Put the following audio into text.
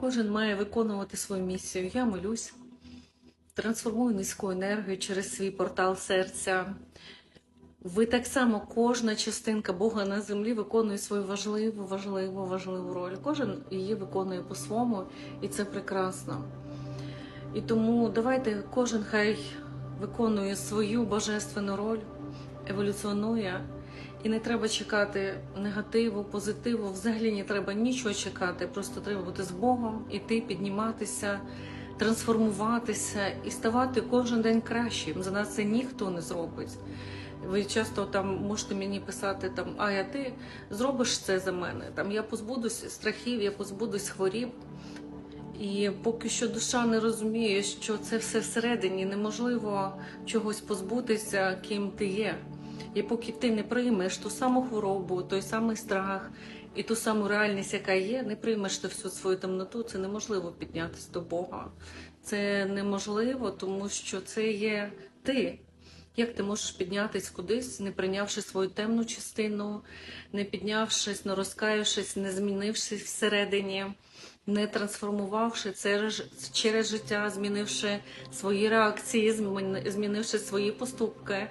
Кожен має виконувати свою місію. Я молюсь, трансформую низьку енергію через свій портал серця. Ви так само, кожна частинка Бога на землі виконує свою важливу, важливу, важливу роль. Кожен її виконує по-своєму, і це прекрасно. І тому давайте кожен хай виконує свою божественну роль, еволюціонує. І не треба чекати негативу, позитиву. Взагалі не треба нічого чекати. Просто треба бути з Богом, іти, підніматися, трансформуватися і ставати кожен день кращим. За нас це ніхто не зробить. Ви часто там можете мені писати там, а я ти зробиш це за мене. Там я позбудусь страхів, я позбудусь хворіб. І поки що душа не розуміє, що це все всередині неможливо чогось позбутися, ким ти є. І поки ти не приймеш ту саму хворобу, той самий страх і ту саму реальність, яка є, не приймеш ти всю свою темноту, це неможливо піднятися до Бога. Це неможливо, тому що це є ти. Як ти можеш піднятись кудись, не прийнявши свою темну частину, не піднявшись, не розкаявшись, не змінившись всередині, не трансформувавши це через життя, змінивши свої реакції, змінивши свої поступки,